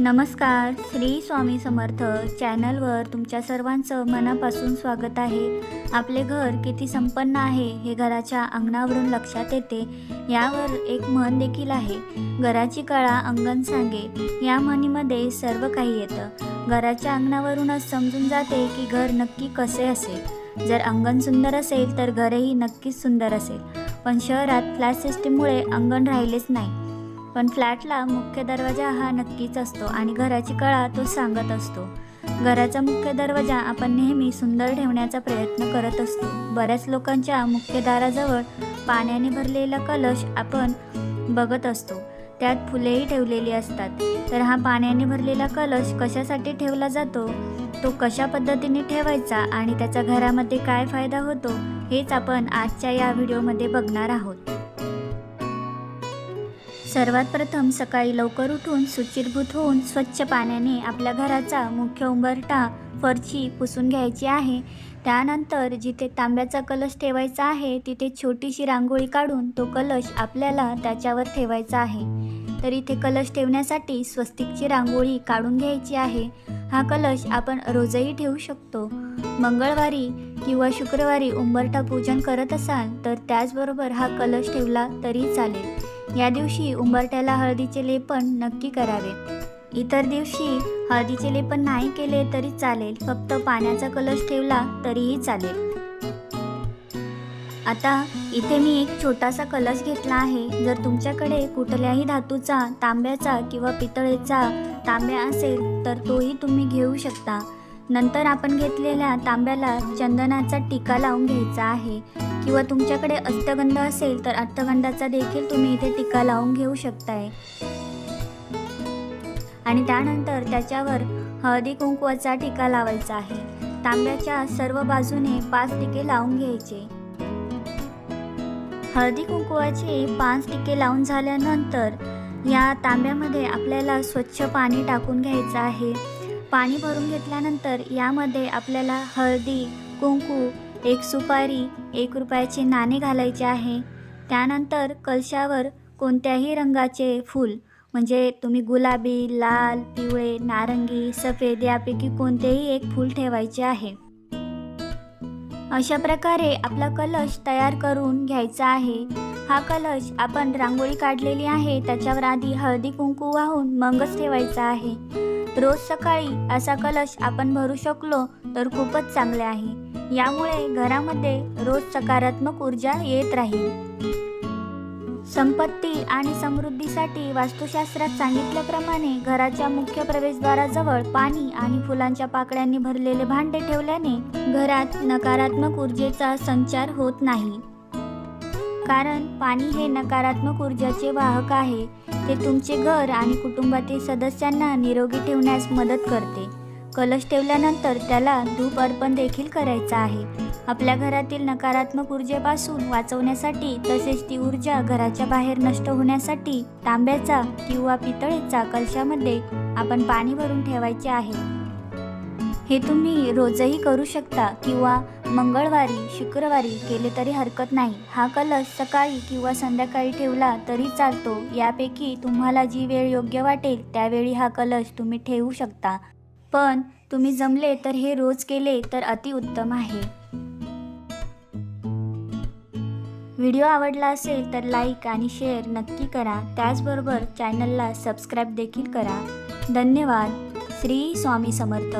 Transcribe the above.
नमस्कार श्री स्वामी समर्थ चॅनलवर तुमच्या सर्वांचं मनापासून स्वागत आहे. आपले घर किती संपन्न आहे हे घराच्या अंगणावरून लक्षात येते यावर एक म्हण देखील आहे. घराची कळा अंगण सांगे या म्हणीमध्ये सर्व काही येतं. घराच्या अंगणावरूनच समजून जाते की घर नक्की कसे असेल. जर अंगण सुंदर असेल तर घरही नक्कीच सुंदर असेल. पण शहरात फ्लॅट सिस्टीममुळे अंगण राहिलेच नाही. पण फ्लॅटला मुख्य दरवाजा हा नक्कीच असतो आणि घराची कळा तो सांगत असतो. घराचा मुख्य दरवाजा आपण नेहमी सुंदर ठेवण्याचा प्रयत्न करत असतो. बऱ्याच लोकांच्या मुख्य दाराजवळ पाण्याने भरलेला कलश आपण बघत असतो. त्यात फुलेही ठेवलेली असतात. तर हा पाण्याने भरलेला कलश कशासाठी ठेवला जातो? तो कशा पद्धतीने ठेवायचा आणि त्याचा घरामध्ये काय फायदा होतो? हेच आपण आजच्या या व्हिडिओमध्ये बघणार आहोत. सर्वात प्रथम सकाळी लवकर उठून सुचिरभूत होऊन स्वच्छ पाण्याने आपल्या घराचा मुख्य उंबरठा फरची पुसून घ्यायची आहे. त्यानंतर जिथे तांब्याचा कलश ठेवायचा आहे तिथे छोटीशी रांगोळी काढून तो कलश आपल्याला त्याच्यावर ठेवायचा आहे. तर इथे कलश ठेवण्यासाठी स्वस्तिकची रांगोळी काढून घ्यायची आहे. हा कलश आपण रोजही ठेवू शकतो. मंगळवारी किंवा शुक्रवारी उंबरठा पूजन करत असाल तर त्याचबरोबर हा कलश ठेवला तरी चालेल. या दिवशी उंबरट्याला हळदीचे लेपन नक्की करावे. इतर दिवशी हळदीचे लेपन नाही केले तरी चालेल फक्त पाण्याचा कलश ठेवला तरीही चालेल. आता इथे मी एक छोटासा कलश घेतला आहे. जर तुमच्याकडे कुठल्याही धातूचा तांब्याचा किंवा पितळेचा तांब्या असेल तर तोही तुम्ही घेऊ शकता. नंतर आपण घेतलेल्या तांब्याला चंदनाचा टीका लावून घ्यायचा आहे. किंवा तुमच्याकडे अष्टगंध असेल तर अष्टगंधाचा देखील तुम्ही इथे टिका लावून घेऊ शकताय. आणि त्यानंतर त्याच्यावर हळदी कुंकवाचा टिका लावायचा आहे. तांब्याच्या सर्व बाजूने पाच टिके लावून घ्यायचे. हळदी कुंकवाचे पाच टिके लावून झाल्यानंतर या तांब्यामध्ये आपल्याला स्वच्छ पाणी टाकून घ्यायचं आहे. पाणी भरून घेतल्यानंतर यामध्ये आपल्याला हळदी कुंकू एक सुपारी एक रुपयाचे नाणे घालायचे आहे. त्यानंतर कलशावर कोणत्याही रंगाचे फूल म्हणजे तुम्ही गुलाबी लाल पिवळे नारंगी सफेद यापैकी कोणतेही एक फूल ठेवायचे आहे. अशा प्रकारे आपला कलश तयार करून घ्यायचा आहे. हा कलश आपण रांगोळी काढलेली आहे त्याच्यावर आधी हळदी कुंकू वाहून मगच ठेवायचा आहे. रोज सकाळी असा कलश आपण भरू शकलो तर खूपच चांगले आहे. यामुळे घरामध्ये रोज सकारात्मक ऊर्जा येत राहील. संपत्ती आणि समृद्धीसाठी वास्तुशास्त्रात सांगितल्याप्रमाणे घराच्या मुख्य प्रवेशद्वाराजवळ पाणी आणि फुलांच्या पाकळ्यांनी भरलेले भांडे ठेवल्याने घरात नकारात्मक ऊर्जेचा संचार होत नाही. कारण पाणी हे नकारात्मक ऊर्जाचे वाहक आहे. ते तुमचे घर आणि कुटुंबातील सदस्यांना निरोगी ठेवण्यास मदत करते. कलश ठेवल्यानंतर त्याला धूप अर्पण देखील करायचा आहे. आपल्या घरातील नकारात्मक ऊर्जेपासून वाचवण्यासाठी तसेच ती ऊर्जा घराच्या बाहेर नष्ट होण्यासाठी तांब्याचा किंवा पितळेचा कलशामध्ये आपण पाणी भरून ठेवायचे आहे. हे तुम्ही रोजही करू शकता किंवा मंगळवारी शुक्रवारी केले तरी हरकत नाही. हा कलश सकाळी किंवा संध्याकाळी ठेवला तरी चालतो. यापैकी तुम्हाला जी वेळ योग्य वाटेल त्यावेळी हा कलश तुम्ही ठेवू शकता. पण तुम्ही जमले तर हे रोज केले तर अतिउत्तम आहे. व्हिडिओ आवडला असेल तर लाईक आणि शेअर नक्की करा. त्याचबरोबर चॅनलला सबस्क्राईब देखील करा. धन्यवाद. श्री स्वामी समर्थ.